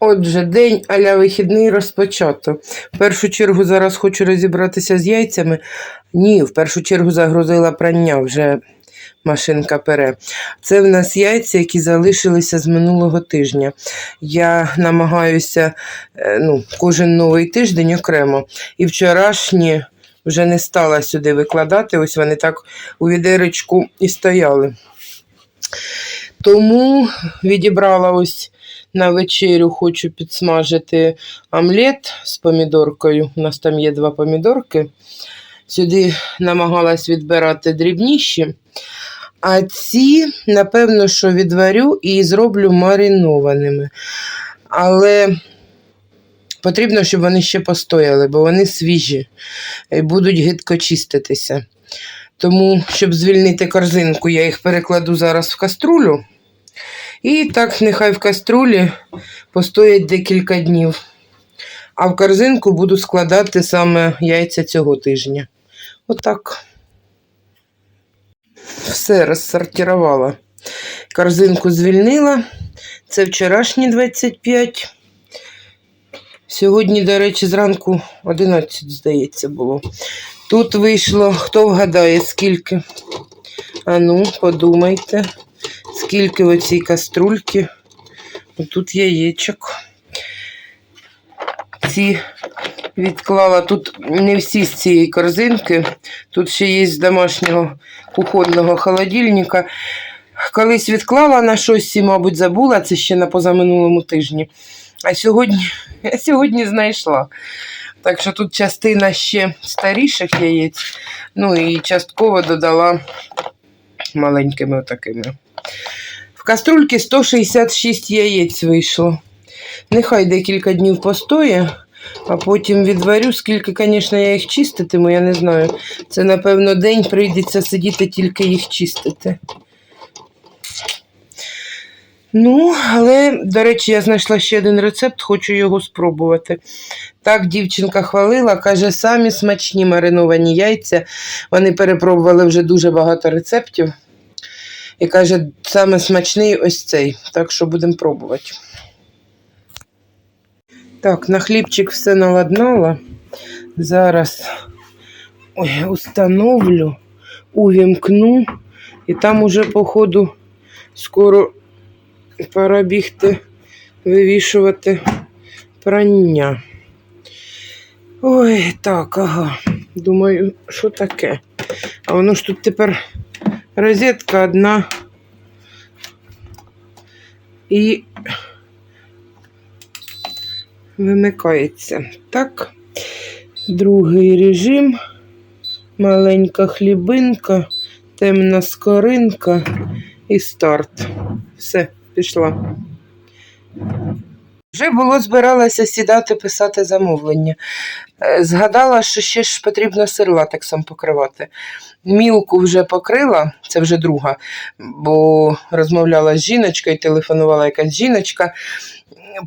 Отже, день аля вихідний розпочато. В першу чергу зараз хочу розібратися з яйцями. Ні, в першу чергу загрузила прання, вже машинка пере. Це в нас яйця, які залишилися з минулого тижня. Я намагаюся е, ну, кожен новий тиждень окремо. І вчорашні вже не стала сюди викладати. Ось вони так у відеречку і стояли. Тому відібрала ось на вечерю хочу підсмажити омлет з помідоркою. У нас там є два помідорки. Сюди намагалась відбирати дрібніші. А ці, напевно, що відварю і зроблю маринованими. Але потрібно, щоб вони ще постояли, бо вони свіжі і будуть гидко чиститися. Тому, щоб звільнити корзинку, я їх перекладу зараз в каструлю. І так, нехай в каструлі постоять декілька днів. А в корзинку буду складати саме яйця цього тижня. Отак. Все розсортувала. Корзинку звільнила. Це вчорашні 25. Сьогодні, до речі, зранку 11, здається, було. Тут вийшло, хто вгадає, скільки. Ану, подумайте, скільки в оцій каструльці. Тут яєчок. Ці відклала тут не всі з цієї корзинки. Тут ще є з домашнього кухонного холодильника. Колись відклала на щось і, мабуть, забула це ще на позаминулому тижні. А сьогодні, а сьогодні знайшла. Так що тут частина ще старіших яєць, ну і частково додала маленькими отакими. В каструльки 166 яєць вийшло. Нехай декілька днів постоє, а потім відварю. Скільки, звісно, я їх чиститиму, я не знаю. Це, напевно, день прийдеться сидіти тільки їх чистити. Ну, але, до речі, я знайшла ще один рецепт, хочу його спробувати. Так, дівчинка хвалила, каже, самі смачні мариновані яйця. Вони перепробували вже дуже багато рецептів. І каже, саме смачний ось цей. Так що будемо пробувати. Так, на хлібчик все наладнала. Зараз ой, установлю, увімкну, і там уже, походу, скоро пора бігти вивішувати прання. Ой, так, ага. Думаю, що таке? А воно ж тут тепер розетка одна. І вимикається. Так, другий режим, маленька хлібинка, темна скоринка і старт. Все, пішла. Вже було збиралася сідати писати замовлення. Е, Згадала, що ще ж потрібно сир латексом покривати. Мілку вже покрила, це вже друга, бо розмовляла з жіночкою, телефонувала якась жіночка.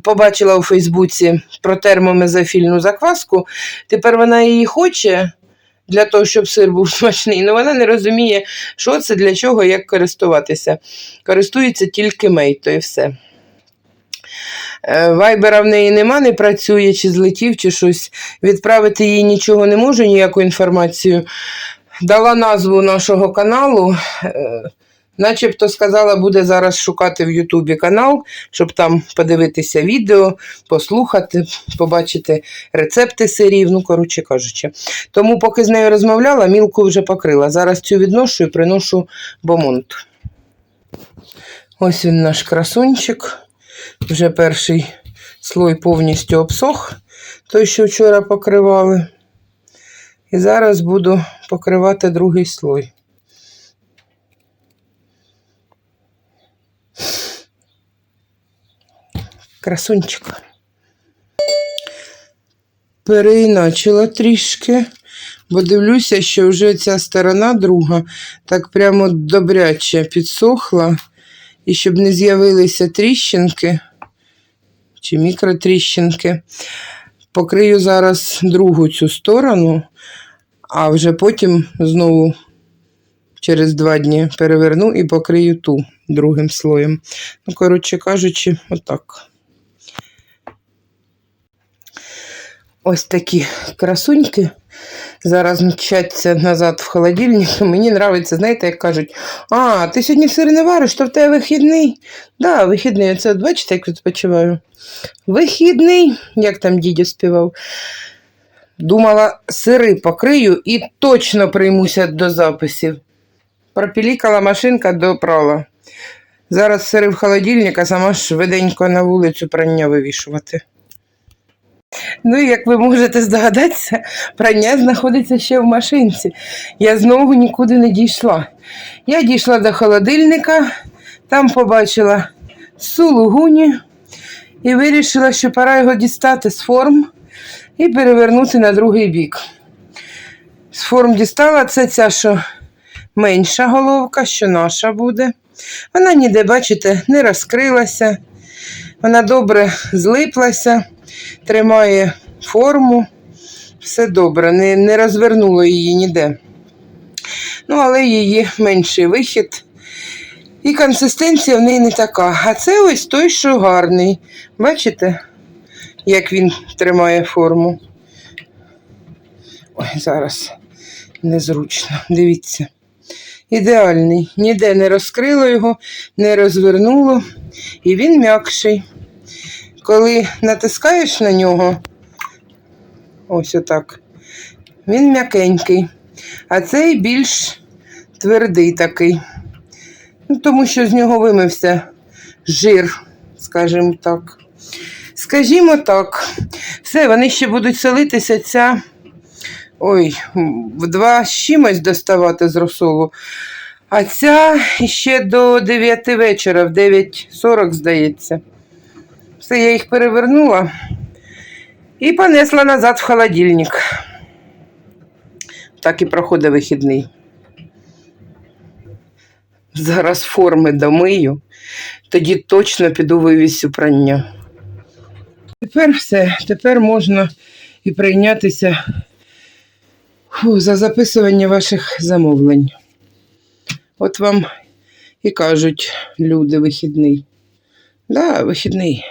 Побачила у Фейсбуці про термомезофільну закваску. Тепер вона її хоче для того, щоб сир був смачний. але вона не розуміє, що це, для чого, як користуватися. Користується тільки мейтою і все. Е, Вайбера в неї нема, не працює, чи злетів, чи щось. Відправити їй нічого не можу, ніяку інформацію. Дала назву нашого каналу. е, Начебто сказала, буде зараз шукати в Ютубі канал, щоб там подивитися відео, послухати, побачити рецепти сирів, ну, коротше кажучи. Тому, поки з нею розмовляла, мілку вже покрила. Зараз цю відношу і приношу бомонт. Ось він наш красунчик. Вже перший слой повністю обсох, той, що вчора покривали. І зараз буду покривати другий слой. Красунчик. Переіначила трішки, бо дивлюся, що вже ця сторона друга так прямо добряче підсохла. І щоб не з'явилися тріщинки, чи мікротріщинки. Покрию зараз другу цю сторону, а вже потім знову через два дні переверну і покрию ту другим слоєм. Ну, коротше кажучи, отак. Ось такі красуньки. Зараз мчаться назад в холодильник. Мені подобається, знаєте, як кажуть, а, ти сьогодні сир не вариш, то в тебе вихідний. Да, вихідний. Оце бачите, як відпочиваю. Вихідний, як там дідя співав. Думала, сири покрию і точно приймуся до записів. Пропілікала машинка до прала. Зараз сири в холодильник, а сама швиденько на вулицю прання вивішувати. Ну, як ви можете здогадатися, прання знаходиться ще в машинці. Я знову нікуди не дійшла. Я дійшла до холодильника, там побачила сулугуні і вирішила, що пора його дістати з форм і перевернути на другий бік. З форм дістала це ця, що менша головка, що наша буде. Вона ніде, бачите, не розкрилася. Вона добре злиплася, тримає форму. Все добре, не, не розвернуло її ніде. Ну, але її менший вихід. І консистенція в неї не така. А це ось той, що гарний. Бачите, як він тримає форму? Ой, зараз незручно. Дивіться. Ідеальний. Ніде не розкрило його, не розвернуло. І він м'якший. Коли натискаєш на нього, ось отак, він м'якенький. А цей більш твердий такий. Ну, тому що з нього вимився жир, скажімо так. Скажімо так, все, вони ще будуть солитися ця. Ой, в два з чимось доставати з розсолу. А ця ще до 9 вечора, в 9.40, здається. Все, я їх перевернула і понесла назад в холодильник. Так і проходить вихідний. Зараз форми домию, тоді точно піду вивісю прання. Тепер все, тепер можна і прийнятися фу, за записування ваших замовлень. От вам і кажуть люди вихідний. Да, вихідний.